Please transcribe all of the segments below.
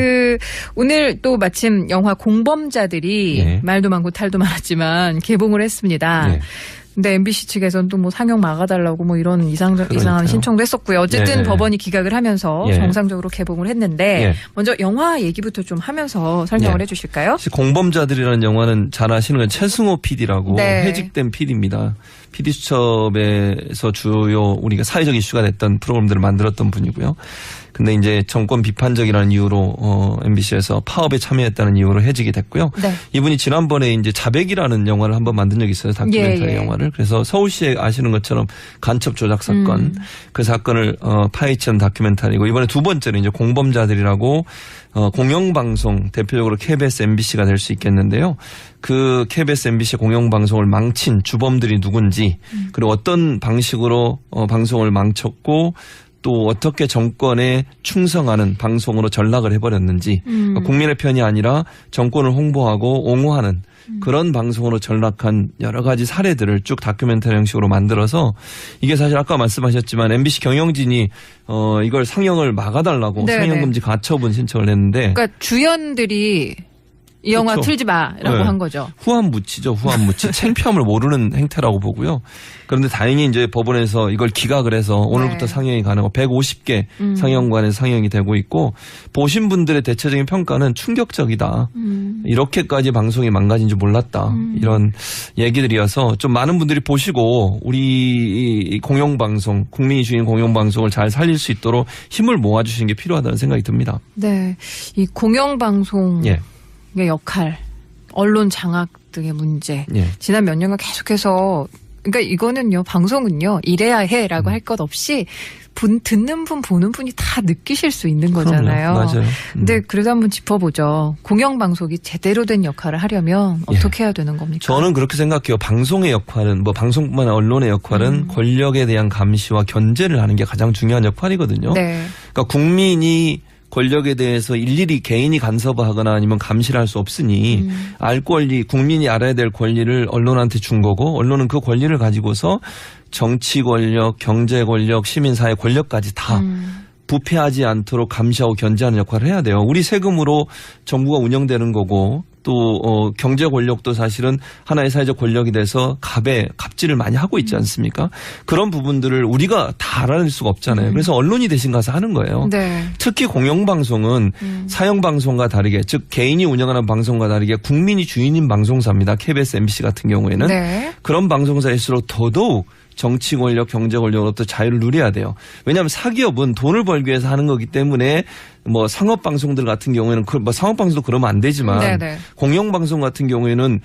그 오늘 또 마침 영화 공범자들이 예. 말도 많고 탈도 많았지만 개봉을 했습니다. 네. 근데 MBC 측에서는 또 뭐 상영 막아달라고 뭐 이런 이상, 이상한. 신청도 했었고요. 어쨌든 네. 법원이 기각을 하면서 예. 정상적으로 개봉을 했는데 예. 먼저 영화 얘기부터 좀 하면서 설명을 예. 해주실까요? 공범자들이라는 영화는 잘 아시는 건 최승호 PD라고 네. 해직된 PD입니다. PD 수첩에서 주요 우리가 사회적 이슈가 됐던 프로그램들을 만들었던 분이고요. 근데 이제 정권 비판적이라는 이유로 어, MBC에서 파업에 참여했다는 이유로 해직이 됐고요. 네. 이분이 지난번에 이제 자백이라는 영화를 한번 만든 적이 있어요. 다큐멘터리 예, 예. 영화를. 그래서 서울시에 아시는 것처럼 간첩 조작 사건 음. 그 사건을 어, 파헤치는 다큐멘터리고 이번에 두 번째로 이제 공범자들이라고 어, 공영방송 대표적으로 KBS, MBC가 될 수 있겠는데요. 그 KBS, MBC 공영방송을 망친 주범들이 누군지 그리고 어떤 방식으로 어, 방송을 망쳤고 또 어떻게 정권에 충성하는 방송으로 전락을 해버렸는지 음. 그러니까 국민의 편이 아니라 정권을 홍보하고 옹호하는 그런 방송으로 전락한 여러 가지 사례들을 쭉 다큐멘터리 형식으로 만들어서 이게 사실 아까 말씀하셨지만 MBC 경영진이 어 이걸 상영을 막아달라고 네네. 상영금지 가처분 신청을 했는데 그러니까 주연들이 이 영화 그렇죠. 틀지 마라고 네. 한 거죠. 후한 무치죠 후한 무치 창피함을 모르는 행태라고 보고요. 그런데 다행히 이제 법원에서 이걸 기각을 해서 오늘부터 네. 상영이 가능하고 150개 음. 상영관에서 상영이 되고 있고 보신 분들의 대체적인 평가는 충격적이다. 음. 이렇게까지 방송이 망가진 줄 몰랐다. 이런 얘기들이어서 좀 많은 분들이 보시고 우리 이 공영방송, 국민이 주인 공영방송을 잘 살릴 수 있도록 힘을 모아주시는 게 필요하다는 생각이 듭니다. 네. 이 공영방송의 예. 역할, 언론 장악 등의 문제. 예. 지난 몇 년간 계속해서 그러니까 이거는요 방송은요 이래야 해라고 음. 할것 없이 분 듣는 분 보는 분이 다 느끼실 수 있는 거잖아요. 그럼요. 맞아요. 음. 근데 그래도 한번 짚어보죠. 공영 방송이 제대로 된 역할을 하려면 예. 어떻게 해야 되는 겁니까? 저는 그렇게 생각해요. 방송의 역할은 뭐 방송뿐만 아니라 언론의 역할은 음. 권력에 대한 감시와 견제를 하는 게 가장 중요한 역할이거든요. 네. 그러니까 국민이 권력에 대해서 일일이 개인이 간섭하거나 아니면 감시를 할 수 없으니 음. 알 권리, 국민이 알아야 될 권리를 언론한테 준 거고 언론은 그 권리를 가지고서 정치 권력, 경제 권력, 시민 사회 권력까지 다 음. 부패하지 않도록 감시하고 견제하는 역할을 해야 돼요. 우리 세금으로 정부가 운영되는 거고 또 어, 경제 권력도 사실은 하나의 사회적 권력이 돼서 갑에 갑질을 많이 하고 있지 않습니까? 그런 부분들을 우리가 다 알아낼 수가 없잖아요. 그래서 언론이 대신 가서 하는 거예요. 네. 특히 공영방송은 음. 사형방송과 다르게 즉 개인이 운영하는 방송과 다르게 국민이 주인인 방송사입니다. KBS, MBC 같은 경우에는 네. 그런 방송사일수록 더더욱 정치 권력, 경제 권력으로부터 자유를 누려야 돼요. 왜냐하면 사기업은 돈을 벌기 위해서 하는 거기 때문에 뭐 상업 방송들 같은 경우에는 그, 뭐 상업 방송도 그러면 안 되지만 네네. 공영 방송 같은 경우에는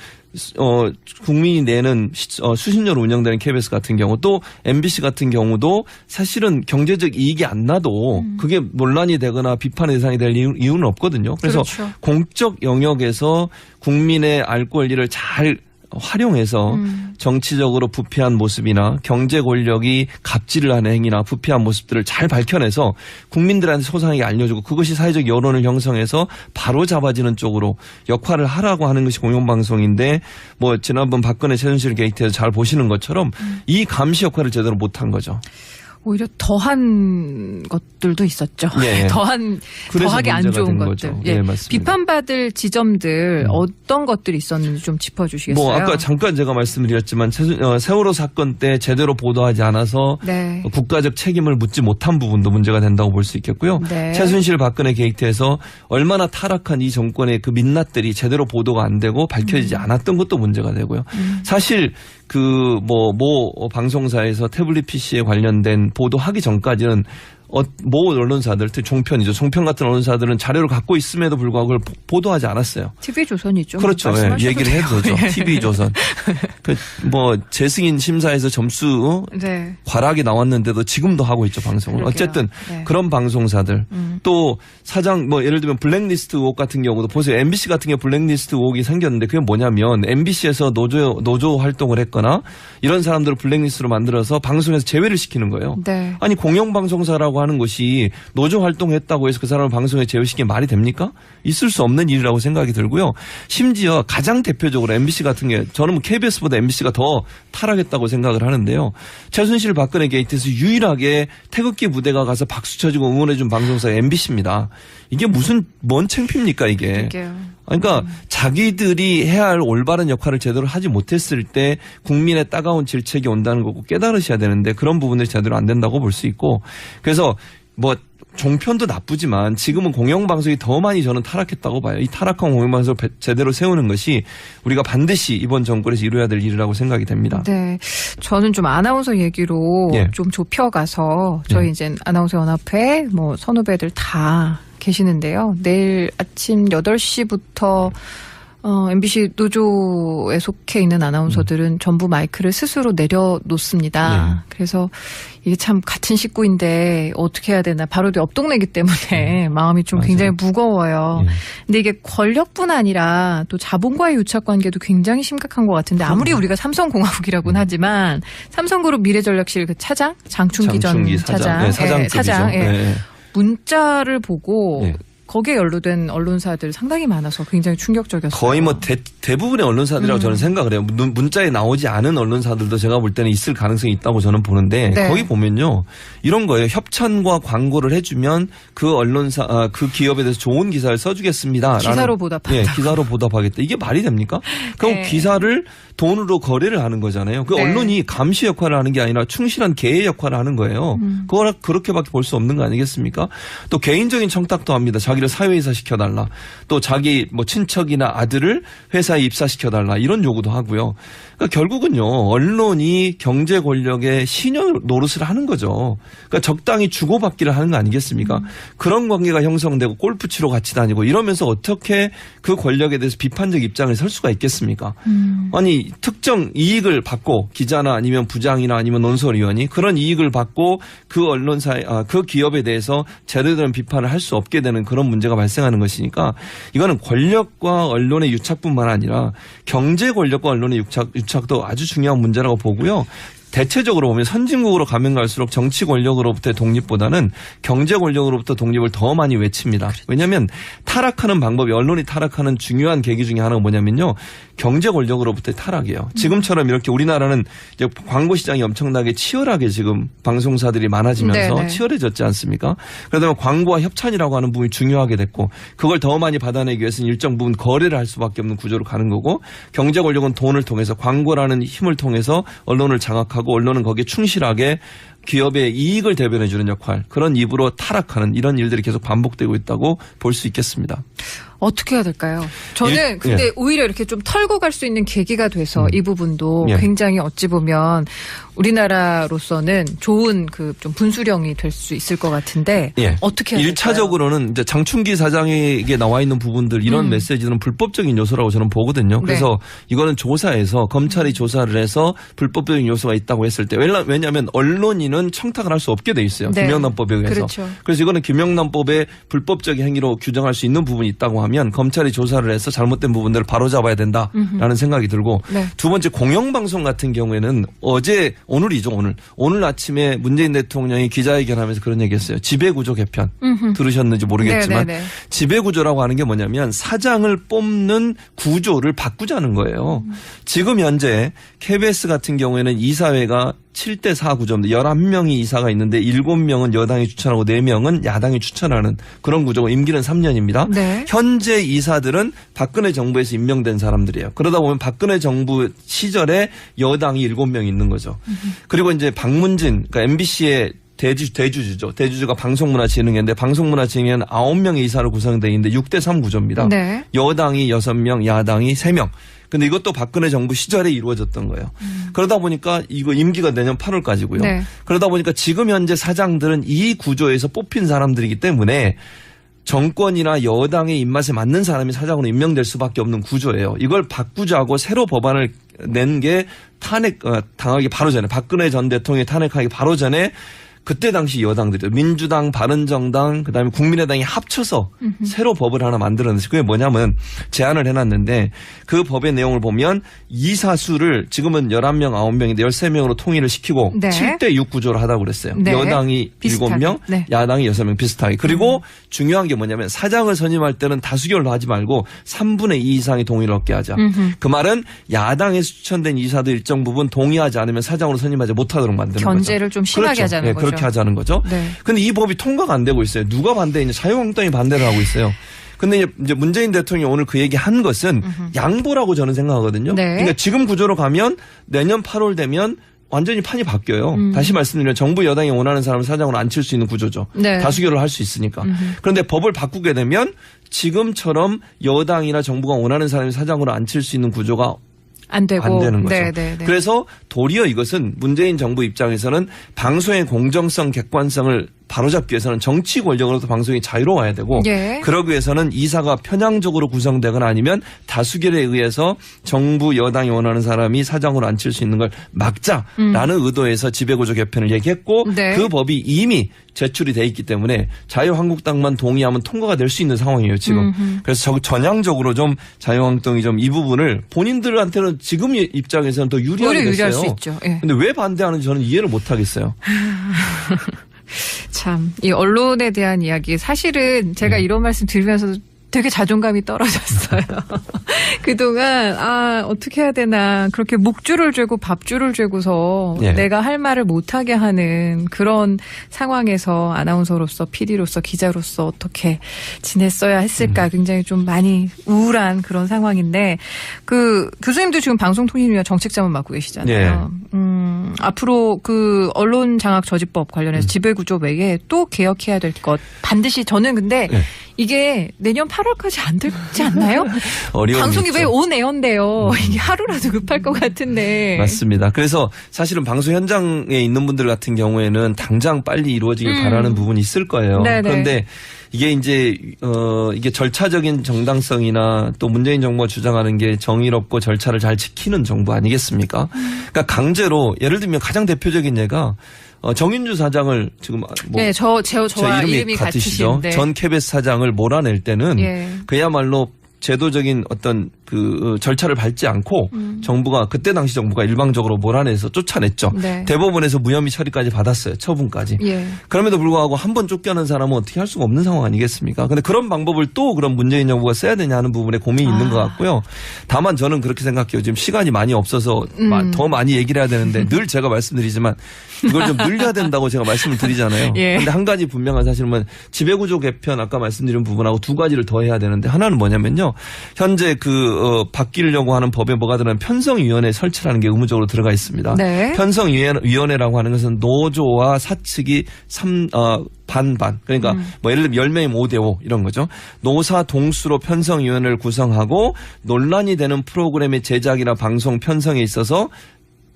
어 국민이 내는 시- 어, 년 운영되는 KBS 같은 경우 또 MBC 같은 경우도 사실은 경제적 이익이 안 나도 음. 그게 논란이 되거나 비판의 대상이 될 이유, 이유는 없거든요. 그래서 그렇죠. 공적 영역에서 국민의 알 권리를 잘 활용해서 음. 정치적으로 부패한 모습이나 경제 권력이 갑질을 하는 행위나 부패한 모습들을 잘 밝혀내서 국민들한테 소상하게 알려주고 그것이 사회적 여론을 형성해서 바로 잡아지는 쪽으로 역할을 하라고 하는 것이 공영방송인데 뭐 지난번 박근혜 최순실 게이트에서 잘 보시는 것처럼 음. 이 감시 역할을 제대로 못한 거죠. 오히려 더한 것들도 있었죠. 예. 더한 더하게 안 좋은 된 것들. 거죠. 예, 맞습니다. 비판받을 지점들 음. 어떤 것들이 있었는지 좀 짚어주시겠어요? 뭐 아까 잠깐 제가 말씀드렸지만 어, 세월호 사건 때 제대로 보도하지 않아서 네. 국가적 책임을 묻지 못한 부분도 문제가 된다고 볼 수 있겠고요. 네. 최순실 박근혜 게이트에서 얼마나 타락한 이 정권의 그 민낯들이 제대로 보도가 안 되고 밝혀지지 않았던 것도 문제가 되고요. 음. 사실 그 뭐 모 방송사에서 태블릿 PC에 관련된 보도하기 전까지는 어, 모 언론사들, 특히 종편이죠. 종편 같은 언론사들은 자료를 갖고 있음에도 불구하고 그걸 보- 보도하지 않았어요. TV 조선이죠. 그렇죠. 예, 얘기를. 해도 되죠. 예. TV 조선. 그 뭐 재승인 심사에서 점수 네. 과락이 나왔는데도 지금도 하고 있죠 방송을. 그러게요. 어쨌든 네. 그런 방송사들 음. 또 사장 뭐 예를 들면 블랙리스트 의혹 같은 경우도 보세요. MBC 같은 경우 블랙리스트 의혹이 생겼는데 그게 뭐냐면 MBC에서 노조 노조 활동을 했거나 이런 사람들을 블랙리스트로 만들어서 방송에서 제외를 시키는 거예요. 네. 아니 공영방송사라고 하는 것이 노조 활동했다고 해서 그 사람을 방송에 제외시키는 게 말이 됩니까? 있을 수 없는 일이라고 생각이 들고요. 심지어 가장 대표적으로 MBC 같은 게 저는 뭐 KBS보다 MBC가 더 타락했다고 생각을 하는데요. 최순실 박근혜 게이트에서 유일하게 태극기 부대가 가서 박수 쳐주고 응원해준 방송사가 MBC입니다. 이게 무슨 뭔 창피입니까 이게? 그러게요. 그러니까 자기들이 해야 할 올바른 역할을 제대로 하지 못했을 때 국민의 따가운 질책이 온다는 거고 깨달으셔야 되는데 그런 부분들이 제대로 안 된다고 볼 수 있고 그래서 뭐 종편도 나쁘지만 지금은 공영방송이 더 많이 저는 타락했다고 봐요. 이 타락한 공영방송을 배- 제대로 세우는 것이 우리가 반드시 이번 정권에서 이루어야 될 일이라고 생각이 됩니다. 네. 저는 좀 아나운서 얘기로 예. 좀 좁혀가서 저희 예. 이제 아나운서 연합회 뭐 선후배들 다 계시는데요. 내일 아침 8시부터 어, MBC 노조에 속해 있는 아나운서들은 음. 전부 마이크를 스스로 내려놓습니다. 예. 그래서 이게 참 같은 식구인데 어떻게 해야 되나. 바로 옆 동네이기 때문에 마음이 좀 음. 맞아요. 굉장히 무거워요. 예. 근데 이게 권력뿐 아니라 또 자본과의 유착 관계도 굉장히 심각한 것 같은데 아무리 우리가 삼성공화국이라고는 하지만 삼성그룹 미래전략실 그 차장 장충기 전 장충기 차장, 사장, 네, 예, 사장급이죠. 차장 예. 네. 문자를 보고 네. 거기에 연루된 언론사들 상당히 많아서 굉장히 충격적이었어요. 거의 뭐 대, 대부분의 언론사들이라고 음. 저는 생각을 해요. 문- 문자에 나오지 않은 언론사들도 제가 볼 때는 있을 가능성이 있다고 저는 보는데 네. 거기 보면요 이런 거예요. 협찬과 광고를 해주면 그 언론사 아, 그 기업에 대해서 좋은 기사를 써주겠습니다. 기사로 보답한다. 예, 기사로 보답하겠다. 이게 말이 됩니까? 그럼 네. 기사를 돈으로 거래를 하는 거잖아요. 그 네. 언론이 감시 역할을 하는 게 아니라 충실한 개의 역할을 하는 거예요. 음. 그걸 그렇게밖에 볼 수 없는 거 아니겠습니까? 또 개인적인 청탁도 합니다. 자기를 사회이사 시켜달라. 또 자기 뭐 친척이나 아들을 회사에 입사시켜달라. 이런 요구도 하고요. 그러니까 결국은요, 언론이 경제 권력의 신용 노릇을 하는 거죠. 그러니까 적당히 주고받기를 하는 거 아니겠습니까? 그런 관계가 형성되고 골프 치러 같이 다니고 이러면서 어떻게 그 권력에 대해서 비판적 입장을 설 수가 있겠습니까? 음. 아니 특정 이익을 받고 기자나 아니면 부장이나 아니면 논설위원이 그런 이익을 받고 그 언론사 아, 그 기업에 대해서 제대로 된 비판을 할 수 없게 되는 그런 문제가 발생하는 것이니까 이거는 권력과 언론의 유착뿐만 아니라 경제 권력과 언론의 유착 유착도 아주 중요한 문제라고 보고요. 대체적으로 보면 선진국으로 가면 갈수록 정치 권력으로부터의 독립보다는 경제 권력으로부터 독립을 더 많이 외칩니다. 왜냐하면 타락하는 방법이 언론이 타락하는 중요한 계기 중에 하나가 뭐냐면요. 경제 권력으로부터의 타락이에요. 지금처럼 이렇게 우리나라는 이제 광고 시장이 엄청나게 치열하게 지금 방송사들이 많아지면서 네네. 치열해졌지 않습니까? 그러다 보면 광고와 협찬이라고 하는 부분이 중요하게 됐고 그걸 더 많이 받아내기 위해서는 일정 부분 거래를 할 수밖에 없는 구조로 가는 거고 경제 권력은 돈을 통해서 광고라는 힘을 통해서 언론을 장악하고 언론은 거기에 충실하게 기업의 이익을 대변해 주는 역할 그런 입으로 타락하는 이런 일들이 계속 반복되고 있다고 볼 수 있겠습니다. 어떻게 해야 될까요? 저는 일- 근데 예. 오히려 이렇게 좀 털고 갈 수 있는 계기가 돼서 음. 이 부분도 예. 굉장히 어찌 보면 우리나라로서는 좋은 그 좀 분수령이 될 수 있을 것 같은데 예. 어떻게 해야 될까요? 일차적으로는 이제 장충기 사장에게 나와 있는 부분들 이런 음. 메시지는 불법적인 요소라고 저는 보거든요. 네. 그래서 이거는 조사에서 검찰이 조사를 해서 불법적인 요소가 있다고 했을 때 왜냐- 왜냐하면 언론인은 청탁을 할 수 없게 돼 있어요. 네. 김영란법에 의해서. 그렇죠. 그래서 이거는 김영란법의 불법적인 행위로 규정할 수 있는 부분이 있다고 하면 검찰이 조사를 해서 잘못된 부분들을 바로잡아야 된다라는 생각이 들고 네. 두 번째 공영방송 같은 경우에는 어제 오늘이죠 오늘 오늘 아침에 문재인 대통령이 기자회견하면서 그런 얘기했어요 지배구조 개편 음흠. 들으셨는지 모르겠지만 네네네. 지배구조라고 하는 게 뭐냐면 사장을 뽑는 구조를 바꾸자는 거예요. 지금 현재 KBS 같은 경우에는 이사회가 7대 4 구조입니다. 11명이 이사가 있는데 7명은 여당이 추천하고 4명은 야당이 추천하는 그런 구조고 임기는 3년입니다. 네. 현재 이사들은 박근혜 정부에서 임명된 사람들이에요. 그러다 보면 박근혜 정부 시절에 여당이 7명 있는 거죠. 그리고 이제 박문진, 그러니까 MBC의 대주, 대주주죠. 대주주가 방송문화진흥회인데 방송문화진흥회는 9명의 이사로 구성되어 있는데 6대3 구조입니다. 네. 여당이 6명, 야당이 3명. 근데 이것도 박근혜 정부 시절에 이루어졌던 거예요. 그러다 보니까 이거 임기가 내년 8월까지고요. 네. 그러다 보니까 지금 현재 사장들은 이 구조에서 뽑힌 사람들이기 때문에 정권이나 여당의 입맛에 맞는 사람이 사장으로 임명될 수밖에 없는 구조예요. 이걸 바꾸자고 새로 법안을 낸 게 탄핵 어, 당하기 바로 전에 박근혜 전 대통령이 탄핵하기 바로 전에 그때 당시 여당들이 민주당, 바른정당, 그다음에 국민의당이 합쳐서 새로 법을 하나 만들었는데 그게 뭐냐면 제안을 해놨는데 그 법의 내용을 보면 이사수를 지금은 11명, 9명인데 13명으로 통일을 시키고 네. 7대 6 구조로 하다고 그랬어요. 네. 여당이 비슷하게. 7명, 네. 야당이 6명 비슷하게. 그리고 중요한 게 뭐냐면 사장을 선임할 때는 다수결로 하지 말고 3분의 2 이상의 동의를 얻게 하자. 그 말은 야당에 추천된 이사도 일정 부분 동의하지 않으면 사장으로 선임하지 못하도록 만드는 거죠. 견제를 좀 심하게 그렇죠. 하자는 네, 거죠. 그렇게 하자는 거죠. 네. 근데 이 법이 통과가 안 되고 있어요. 누가 반대했냐? 자유한국당이 반대를 하고 있어요. 근데 이제- 문재인 대통령이 오늘 그 얘기 한 것은 양보라고 저는 생각하거든요. 네. 그러니까 지금 구조로 가면 내년 8월 되면 완전히 판이 바뀌어요. 음. 다시 말씀드리면 정부 여당이 원하는 사람을 사장으로 앉힐 수 있는 구조죠. 네. 다수결을 할 수 있으니까. 그런데 법을 바꾸게 되면 지금처럼 여당이나 정부가 원하는 사람이 사장으로 앉힐 수 있는 구조가 안 되고 안 되는 거죠. 네, 네, 네. 그래서 도리어 이것은 문재인 정부 입장에서는 방송의 공정성, 객관성을 바로잡기 위해서는 정치 권력으로부터 방송이 자유로워야 되고 예. 그러기 위해서는 이사가 편향적으로 구성되거나 아니면 다수결에 의해서 정부 여당이 원하는 사람이 사장으로 앉힐 수 있는 걸 막자라는 의도에서 지배구조 개편을 얘기했고 음. 네. 그 법이 이미 제출이 돼 있기 때문에 자유한국당만 동의하면 통과가 될 수 있는 상황이에요 지금. 그래서 저- 전향적으로 좀 자유한국당이 좀 이 부분을 본인들한테는 지금 입장에서는 더 유리하게 됐어요. 유리할 수 있죠. 예. 근데 왜 반대하는지 저는 이해를 못 하겠어요. 참, 이 언론에 대한 이야기. 사실은 음. 제가 이런 말씀 드리면서 되게 자존감이 떨어졌어요. 그동안, 아, 어떻게 해야 되나. 그렇게 목줄을 죄고 밥줄을 죄고서 예. 내가 할 말을 못하게 하는 그런 상황에서 아나운서로서, PD로서, 기자로서 어떻게 지냈어야 음. 했을까. 굉장히 좀 많이 우울한 그런 상황인데, 그, 교수님도 지금 방송통신위원 정책자문 맡고 계시잖아요. 예. 음, 앞으로 그 언론 장악 저지법 음. 관련해서 지배구조 외에 또 개혁해야 될 것 반드시 저는 근데 예. 이게 내년 8월까지 안 되지 않나요? 방송이 있죠. 음. 왜 온 에어인데요? 이게 하루라도 급할 것 같은데. 맞습니다. 그래서 사실은 방송 현장에 있는 분들 같은 경우에는 당장 빨리 이루어지길 음. 바라는 부분이 있을 거예요. 네네. 그런데 이게 이제 어 이게 절차적인 정당성이나 또 문재인 정부가 주장하는 게 정의롭고 절차를 잘 지키는 정부 아니겠습니까? 그러니까 강제로 예를 들면 가장 대표적인 예가 어 정인주 사장을 지금 뭐 네, 저, 저, 제 저와 이름이, 이름이, 같으시죠. 같으신데. 전 KBS 사장을 몰아낼 때는 예. 그야말로 제도적인 어떤 그 어, 절차를 밟지 않고 정부가 그때 당시 정부가 일방적으로 몰아내서 쫓아냈죠. 네. 대법원에서 무혐의 처리까지 받았어요. 처분까지. 예. 그럼에도 불구하고 한 번 쫓겨난 사람은 어떻게 할 수가 없는 상황 아니겠습니까? 근데 그런 방법을 또 그럼 문재인 정부가 써야 되냐 하는 부분에 고민이 있는 아. 것 같고요. 다만 저는 그렇게 생각해요. 지금 시간이 많이 없어서 음. 마- 더 많이 얘기를 해야 되는데 늘 제가 말씀드리지만 이걸 좀 늘려야 된다고 제가 말씀을 드리잖아요. 예. 근데 한 가지 분명한 사실은 지배구조 개편 아까 말씀드린 부분하고 두 가지를 더 해야 되는데 하나는 뭐냐면요. 현재 그 어, 바뀌려고 하는 법에 뭐가 들어가면 편성위원회 설치라는 게 의무적으로 들어가 있습니다. 네. 편성위원회라고 하는 것은 노조와 사측이 삼, 어, 반반. 그러니까 음. 뭐 예를 들면 10명이 5대 5 이런 거죠. 노사 동수로 편성위원회를 구성하고 논란이 되는 프로그램의 제작이나 방송 편성에 있어서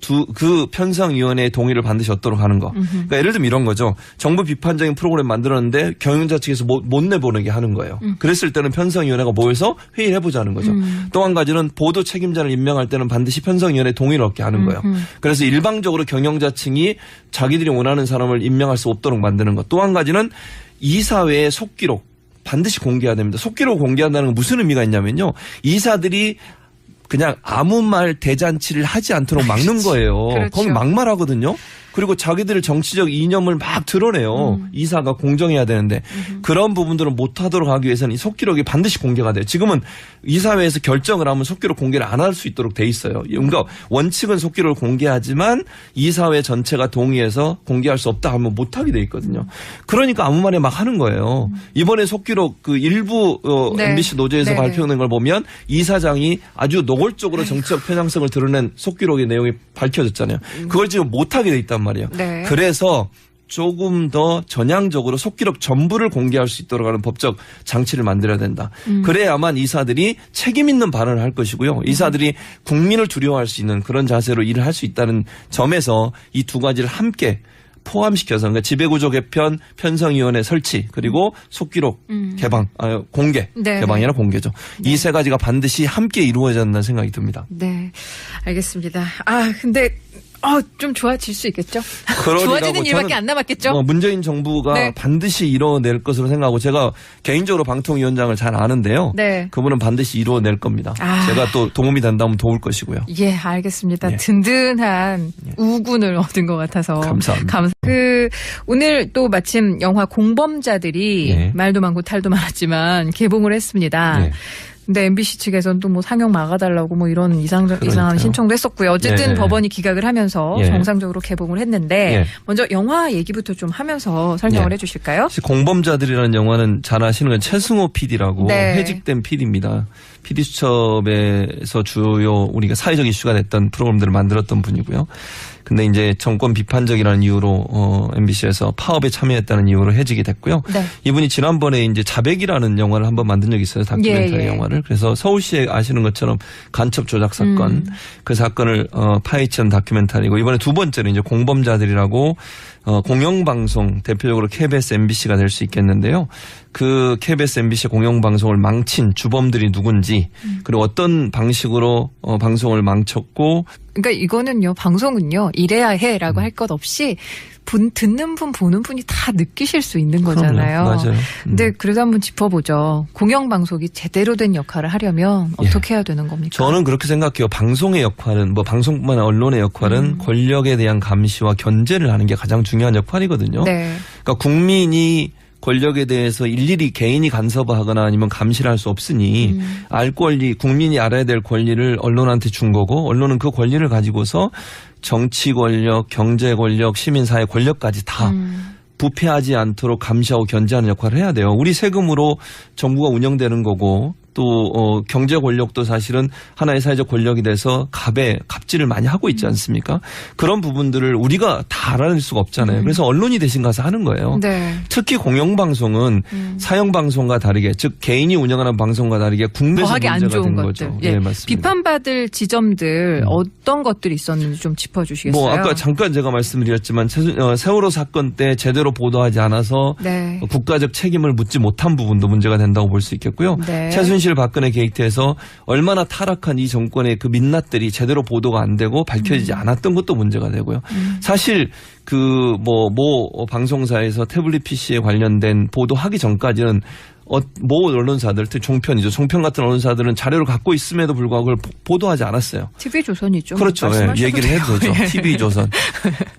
두, 그 편성위원회의 동의를 반드시 얻도록 하는 거. 그러니까 예를 들면 이런 거죠. 정부 비판적인 프로그램 만들었는데 경영자 측에서 못, 못 내보내게 하는 거예요. 음. 그랬을 때는 편성위원회가 모여서 회의를 해보자는 거죠. 또한 가지는 보도 책임자를 임명할 때는 반드시 편성위원회 동의를 얻게 하는 거예요. 그래서 일방적으로 경영자층이 자기들이 원하는 사람을 임명할 수 없도록 만드는 것. 또 한 가지는 이사회의 속기록 반드시 공개해야 됩니다. 속기록 공개한다는 건 무슨 의미가 있냐면요. 이사들이 그냥 아무 말 대잔치를 하지 않도록 막는 거예요. 그렇죠. 거기 막말하거든요. 그리고 자기들의 정치적 이념을 막 드러내요. 음. 이 사가 공정해야 되는데 그런 부분들을 못하도록 하기 위해서는 이 속기록이 반드시 공개가 돼요. 지금은 이사회에서 결정을 하면 속기록 공개를 안 할 수 있도록 돼 있어요. 그러니까 원칙은 속기록을 공개하지만 이사회 전체가 동의해서 공개할 수 없다 하면 못하게 돼 있거든요. 그러니까 아무 말에 막 하는 거예요. 이번에 속기록 그 일부 어, 네. MBC 노조에서 네네. 발표된 걸 보면 이사장이 아주 노골적으로 정치적 편향성을 드러낸 속기록의 내용이 밝혀졌잖아요. 그걸 지금 못하게 돼 있단 말이에요. 네. 그래서 조금 더 전향적으로 속기록 전부를 공개할 수 있도록 하는 법적 장치를 만들어야 된다. 음. 그래야만 이사들이 책임 있는 발언을 할 것이고요. 이사들이 국민을 두려워할 수 있는 그런 자세로 일을 할 수 있다는 점에서 이 두 가지를 함께 포함시켜서 그러니까 지배구조 개편, 편성위원회 설치 그리고 속기록 개방, 아, 공개 음. 네. 개방이나 공개죠. 이세 가지가 반드시 함께 이루어져야 한다는 생각이 듭니다. 네. 알겠습니다. 아, 근데 어, 좀 좋아질 수 있겠죠? 좋아지는 일밖에 안 남았겠죠? 뭐 문재인 정부가 네. 반드시 이뤄낼 것으로 생각하고 제가 개인적으로 방통위원장을 잘 아는데요. 네. 그분은 반드시 이뤄낼 겁니다. 아. 제가 또 도움이 된다면 도울 것이고요. 예, 알겠습니다. 예. 든든한 우군을 얻은 것 같아서 감사합니다. 감사. 그 오늘 또 마침 영화 공범자들이 예. 말도 많고 탈도 많았지만 개봉을 했습니다. 네. 근데 MBC 측에서는 또 뭐 상영 막아달라고 뭐 이런 이상 이상한. 신청도 했었고요. 어쨌든 예. 법원이 기각을 하면서 예. 정상적으로 개봉을 했는데 예. 먼저 영화 얘기부터 좀 하면서 설명을 예. 해주실까요? 공범자들이라는 영화는 잘 아시는 건 최승호 PD라고 네. 해직된 PD입니다. PD 수첩에서 주요 우리가 사회적 이슈가 됐던 프로그램들을 만들었던 분이고요. 근데 이제 정권 비판적이라는 이유로 어, MBC에서 파업에 참여했다는 이유로 해직이 됐고요. 네. 이분이 지난번에 이제 자백이라는 영화를 한번 만든 적이 있어요. 다큐멘터리 예, 예. 영화를. 그래서 서울시에 아시는 것처럼 간첩 조작 사건 음. 그 사건을 어, 파헤친 다큐멘터리고 이번에 두 번째로 이제 공범자들이라고 어, 공영방송 대표적으로 KBS, MBC가 될 수 있겠는데요. 그 KBS, MBC 공영방송을 망친 주범들이 누군지 음. 그리고 어떤 방식으로 어, 방송을 망쳤고 그러니까 이거는요 방송은요 이래야 해라고 음. 할것 없이 분 듣는 분 보는 분이 다 느끼실 수 있는 거잖아요. 그럼요. 맞아요. 음. 근데 그래도 한번 짚어보죠. 공영 방송이 제대로 된 역할을 하려면 예. 어떻게 해야 되는 겁니까? 저는 그렇게 생각해요. 방송의 역할은 뭐 방송뿐만 아니라 언론의 역할은 음. 권력에 대한 감시와 견제를 하는 게 가장 중요한 역할이거든요. 네. 그러니까 국민이 권력에 대해서 일일이 개인이 간섭하거나 아니면 감시를 할 수 없으니 음. 알 권리, 국민이 알아야 될 권리를 언론한테 준 거고 언론은 그 권리를 가지고서 정치 권력, 경제 권력, 시민 사회 권력까지 다 음. 부패하지 않도록 감시하고 견제하는 역할을 해야 돼요. 우리 세금으로 정부가 운영되는 거고 또 어, 경제 권력도 사실은 하나의 사회적 권력이 돼서 갑에 갑질을 많이 하고 있지 않습니까? 그런 부분들을 우리가 다 알아낼 수가 없잖아요. 그래서 언론이 대신 가서 하는 거예요. 네. 특히 공영방송은 음. 사형방송과 다르게 즉 개인이 운영하는 방송과 다르게 국내에서 더하게 안 문제가 좋은 된 것들. 거죠. 예. 네, 맞습니다. 비판받을 지점들 음. 어떤 것들이 있었는지 좀 짚어주시겠어요? 뭐 아까 잠깐 제가 말씀드렸지만 어, 세월호 사건 때 제대로 보도하지 않아서 네. 국가적 책임을 묻지 못한 부분도 문제가 된다고 볼 수 있겠고요. 네. 최순 실 박근혜 게이트에서 얼마나 타락한 이 정권의 그 민낯들이 제대로 보도가 안 되고 밝혀지지 않았던 것도 문제가 되고요. 음. 사실 그 뭐모 방송사에서 태블릿 PC에 관련된 보도하기 전까지는 어, 모 언론사들, 특히 종편이죠. 종편 같은 언론사들은 자료를 갖고 있음에도 불구하고 그걸 보- 보도하지 않았어요. TV 조선이죠. 그렇죠. 예, 얘기를. 해도 되죠. 예. TV조선.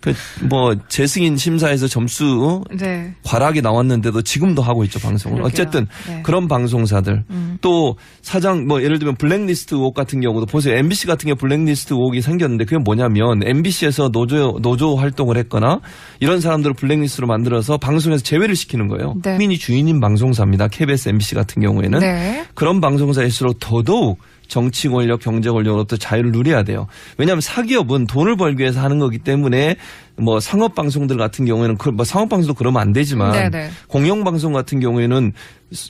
그 뭐 재승인 심사에서 점수 네. 과락이 나왔는데도 지금도 하고 있죠 방송을. 그러게요. 어쨌든 네. 그런 방송사들 음. 또 사장 뭐 예를 들면 블랙리스트 의혹 같은 경우도 보세요. MBC 같은 경우 블랙리스트 의혹이 생겼는데 그게 뭐냐면 MBC에서 노조 노조 활동을 했거나 이런 사람들을 블랙리스트로 만들어서 방송에서 제외를 시키는 거예요. 네. 국민이 주인인 방송사입니다. KBS, MBC 같은 경우에는 네. 그런 방송사일수록 더더욱 정치 권력, 경제 권력으로부터 자유를 누려야 돼요. 왜냐하면 사기업은 돈을 벌기 위해서 하는 거기 때문에 뭐 상업 방송들 같은 경우에는 그뭐 상업 방송도 그러면 안 되지만 네네. 공영 방송 같은 경우에는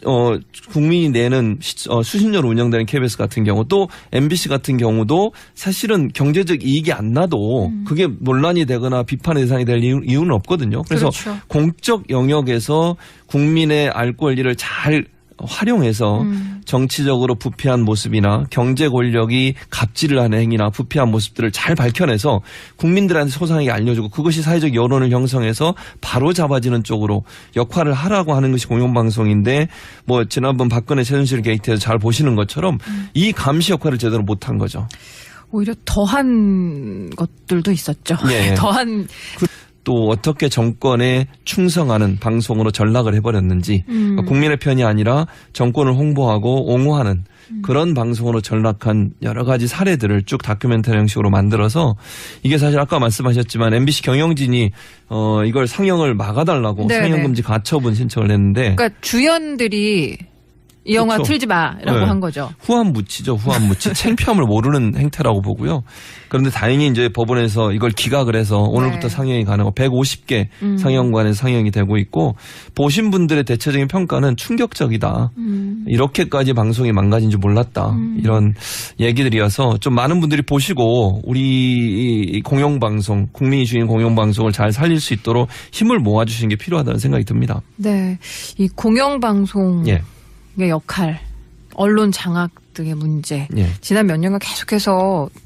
어 국민이 내는 시- 어, 수십 년 운영되는 KBS 같은 경우 또 MBC 같은 경우도 사실은 경제적 이익이 안 나도 음. 그게 논란이 되거나 비판의 대상이 될 이유, 이유 는 없거든요. 그래서 그렇죠. 공적 영역에서 국민의 알 권리를 잘 활용해서 음. 정치적으로 부패한 모습이나 경제 권력이 갑질을 하는 행위나 부패한 모습들을 잘 밝혀내서 국민들한테 소상하게 알려주고 그것이 사회적 여론을 형성해서 바로 잡아지는 쪽으로 역할을 하라고 하는 것이 공영방송인데 뭐 지난번 박근혜 최순실 게이트에서 잘 보시는 것처럼 이 감시 역할을 제대로 못한 거죠. 오히려 더한 것들도 있었죠. 예. 더한 또 어떻게 정권에 충성하는 방송으로 전락을 해버렸는지 음. 그러니까 국민의 편이 아니라 정권을 홍보하고 옹호하는 그런 방송으로 전락한 여러 가지 사례들을 쭉 다큐멘터리 형식으로 만들어서 이게 사실 아까 말씀하셨지만 MBC 경영진이 어 이걸 상영을 막아달라고 네네. 상영금지 가처분 신청을 했는데 그러니까 주연들이 이 영화 그렇죠. 틀지 마라고 네. 한 거죠. 후한 무치죠, 후한 무치. 창피함을 모르는 행태라고 보고요. 그런데 다행히 이제 법원에서 이걸 기각을 해서 오늘부터 네. 상영이 가능하고 150개 음. 상영관에서 상영이 되고 있고 보신 분들의 대체적인 평가는 충격적이다. 음. 이렇게까지 방송이 망가진 줄 몰랐다. 이런 얘기들이어서 좀 많은 분들이 보시고 우리 이 공영방송, 국민이 주인 공영방송을 잘 살릴 수 있도록 힘을 모아주시는 게 필요하다는 생각이 듭니다. 네. 이 공영방송의 예. 역할, 언론 장악 등의 문제. 예. 지난 몇 년간 계속해서